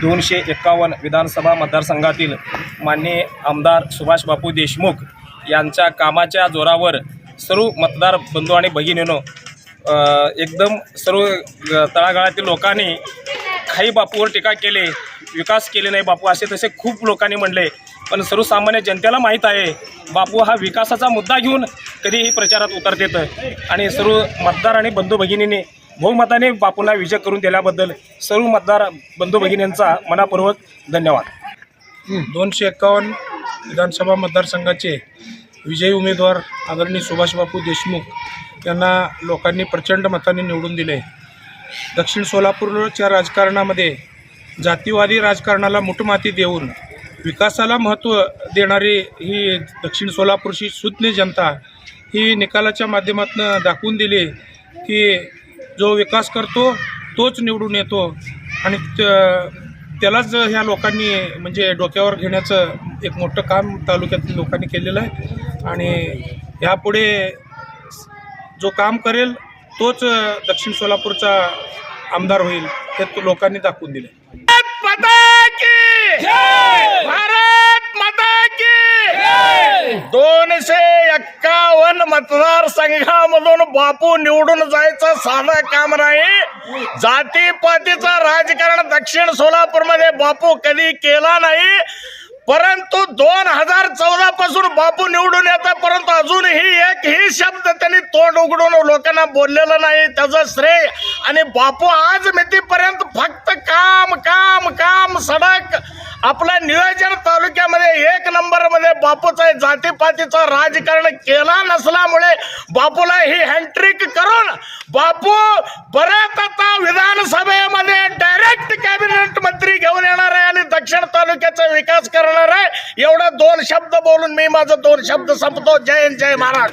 दोनशे एक्कावन्न विधानसभा मतदारसंघातील माननीय आमदार सुभाष बापू देशमुख यांच्या कामाच्या जोरावर सर्व मतदार बंधू आणि भगिनीनो एकदम सर्व तळागाळातील लोकांनी काही बापूवर टीका केले विकास केले नाही बापू असे तसे खूप लोकांनी म्हणले. पण सर्वसामान्य जनतेला माहीत आहे बापू हा विकासाचा मुद्दा घेऊन कधीही प्रचारात उतरत आणि सर्व मतदार आणि बंधू भगिनीने बहुमताने बापूंना विजय करून दिल्याबद्दल सर्व मतदार बंधू भगिनींचा मनापूर्वक धन्यवाद. दोनशे एक्कावन्न विधानसभा मतदारसंघाचे विजयी उमेदवार आदरणीय सुभाषबापू देशमुख यांना लोकांनी प्रचंड मताने निवडून दिले. दक्षिण सोलापूरच्या राजकारणामध्ये जातीवादी राजकारणाला मुठमाती देऊन विकासाला महत्त्व देणारी ही दक्षिण सोलापूरची सुज्ञ जनता ही निकालाच्या माध्यमातून दाखवून दिली की जो विकास करतो तोच निवडून येतो. आणि त- त्यालाच ह्या लोकांनी म्हणजे डोक्यावर घेण्याचं एक मोठं काम तालुक्यातील लोकांनी केलेलं आहे. आणि यापुढे जो काम करेल तोच दक्षिण सोलापूरचा आमदार होईल हे तो लोकांनी दाखवून दिले भारत माता की दोनशे एक्कावन्न मतदारसंघामधून बापू निवडून जायचं साधं काम नाही. जातीपातीचं राजकारण दक्षिण सोलापूरमध्ये बापू कधी केला नाही. परंतु दोन हजार चौदा पासून बापू निवडून येतात परंतु अजूनही एक ही शब्द त्यांनी तोंड उघडून लोकांना बोललेला नाही. त्याचं श्रेय आणि बापू आज मितीपर्यंत फक्त काम काम काम सडक आपला नियोजन तालुक्यामध्ये एक नंबरमध्ये बापूचं जातीपातीचं राजकारण केला नसल्यामुळे बापूला ही हॅन्ट्रिक करून बापू परत आता विधानसभेमध्ये डायरेक्ट कॅबिनेट मंत्री घेऊन येणार आहे आणि दक्षिण तालुक्याचा विकास करणार आहे. एवढं दोन शब्द बोलून मी माझं दोन शब्द संपतो. जय जय महाराज